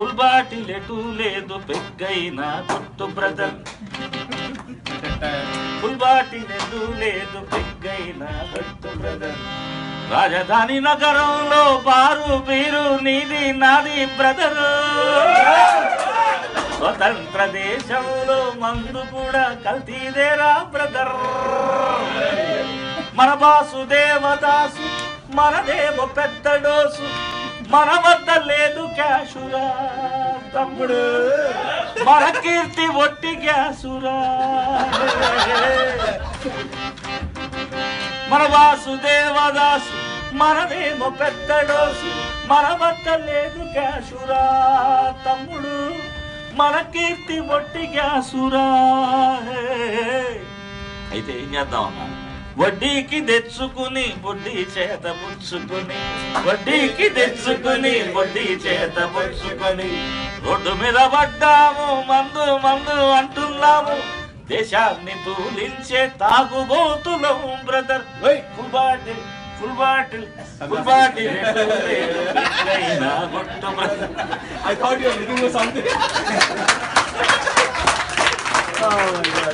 Full లేదు పెగ్గైన కొట్టు brother. Full లేదు పెగ్గైన కొట్టు బ్రదర్. రాజధాని నగరంలో బారు బీరు నీది నాది బ్రదర్. స్వతంత్ర దేశంలో మందు కూడా కల్తీదేరా బ్రదర్. మన బాసు దేవదాసు మనదేమో పెద్ద డోసు మన వద్ద లేదు తమ్ముడు మన కీర్తి ఒట్టి గ్యాసురా. మన వాసుదేవదాసు మనదేమో పెద్ద డోసు మన వద్ద లేదు క్యాషురా తమ్ముడు మన కీర్తి ఒట్టి గ్యాసురా. అయితే ఏం చేద్దాం అన్నా? వడ్డీకి తెచ్చుకుని వడ్డీ చేత పుచ్చుకుని వడ్డీకి తెచ్చుకుని వడ్డీ చేత పుచ్చుకొని రోడ్డు మీద పడ్డాము మందు మందు అంటున్నాము. దేశాన్ని తూలించే తాగుబోతులం brother. Full bottle full bottle full bottle. Brother. Thought you were looking for